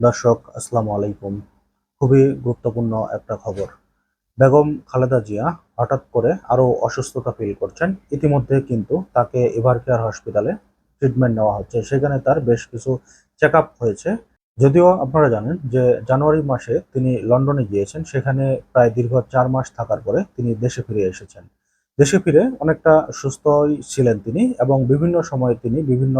দর্শক, আসসালামু আলাইকুম। খুবই গুরুত্বপূর্ণ একটা খবর। বেগম খালেদা জিয়া হঠাৎ করে আরও অসুস্থতা ফিল করছেন। ইতিমধ্যে কিন্তু তাকে এভার কেয়ার হসপিটালে ট্রিটমেন্ট নেওয়া হচ্ছে। সেখানে তার বেশ কিছু চেক হয়েছে। যদিও আপনারা জানেন যে জানুয়ারি মাসে তিনি লন্ডনে গিয়েছেন। সেখানে প্রায় দীর্ঘ চার মাস থাকার পরে তিনি দেশে ফিরে এসেছেন। দেশে ফিরে অনেকটা সুস্থই ছিলেন তিনি এবং বিভিন্ন সময়ে তিনি বিভিন্ন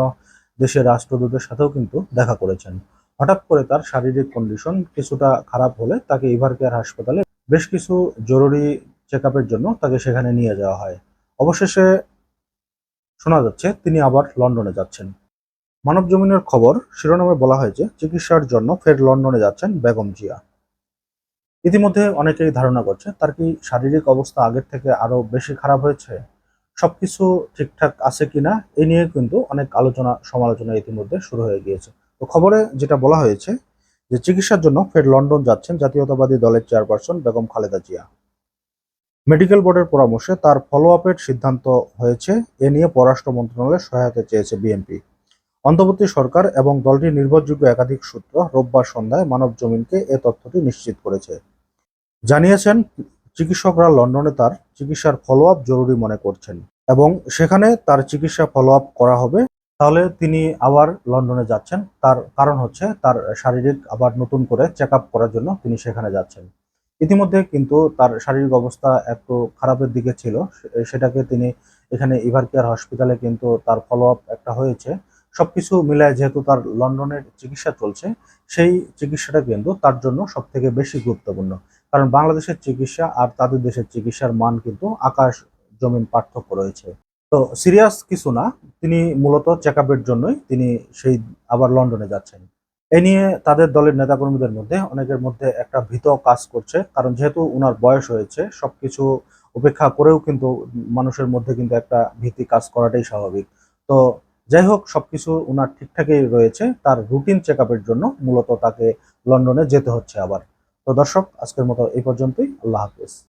দেশের রাষ্ট্রদূতের সাথেও কিন্তু দেখা করেছেন। হঠাৎ করে তার শারীরিক কন্ডিশন কিছুটা খারাপ হলে তাকে ইভার কেয়ার হাসপাতালে বেশ কিছু জরুরি চেক জন্য তাকে সেখানে নিয়ে যাওয়া হয়। অবশেষে শোনা যাচ্ছে তিনি আবার লন্ডনে যাচ্ছেন। মানব জমিনের খবর শিরোনামে বলা হয়েছে, চিকিৎসার জন্য ফের লন্ডনে যাচ্ছেন বেগম জিয়া। ইতিমধ্যে অনেকেই ধারণা করছে, তার কি শারীরিক অবস্থা আগের থেকে আরও বেশি খারাপ হয়েছে? সবকিছু ঠিকঠাক আছে কিনা? এ নিয়ে কিন্তু অনেক আলোচনা, সমালোচনা ইতিমধ্যে শুরু হয়ে গিয়েছে। তো খবরে যেটা বলা হয়েছে যে চিকিৎসার জন্য ফের লন্ডন যাচ্ছেন জাতীয়তাবাদী দলের চেয়ারপারসন বেগম খালেদা জিয়া। মেডিকেল বোর্ডের পরামর্শে তার ফলো আপের সিদ্ধান্ত হয়েছে, এ নিয়ে পররাষ্ট্র মন্ত্রণালয়ের সহায়তা চেয়েছে বিএনপি। অন্তর্বর্তী সরকার এবং দলটির নির্ভরযোগ্য একাধিক সূত্র রোববার সন্ধ্যায় মানব জমিনকে এ তথ্যটি নিশ্চিত করেছে। জানিয়েছেন, চিকিৎসকরা লন্ডনে তার চিকিৎসার ফলো আপ জরুরি মনে করছেন এবং সেখানে তার চিকিৎসা ফলো আপ করা হবে। তাহলে তিনি আবার লন্ডনে যাচ্ছেন। তার কারণ হচ্ছে তার শারীরিক আবার নতুন করে চেক করার জন্য তিনি সেখানে যাচ্ছেন। ইতিমধ্যে কিন্তু তার শারীরিক অবস্থা একটু খারাপের দিকে ছিল। সেটাকে তিনি এখানে ইভার কেয়ার হসপিটালে কিন্তু তার ফলো আপ একটা হয়েছে। সবকিছু মিলায় যেহেতু তার লন্ডনের চিকিৎসা চলছে, সেই চিকিৎসাটা কিন্তু তার জন্য সব থেকে বেশি গুরুত্বপূর্ণ। কারণ বাংলাদেশের চিকিৎসা আর তাদের দেশের চিকিৎসার মান কিন্তু আকাশ জমিন পার্থক্য রয়েছে। তো সিরিয়াস কিছু না, তিনি মূলত চেক জন্যই তিনি সেই আবার লন্ডনে যাচ্ছেন। এ নিয়ে তাদের দলের নেতাকর্মীদের মধ্যে অনেকের মধ্যে একটা ভীত কাজ করছে, কারণ যেহেতু ওনার বয়স হয়েছে, সবকিছু উপেক্ষা করেও কিন্তু মানুষের মধ্যে কিন্তু একটা ভীতি কাজ করাটাই স্বাভাবিক। তো যাই হোক, সবকিছু ওনার ঠিকঠাকই রয়েছে, তার রুটিন চেক জন্য মূলত তাকে লন্ডনে যেতে হচ্ছে আবার। তো দর্শক, আজকের মতো এই পর্যন্তই, আল্লাহ হাফিজ।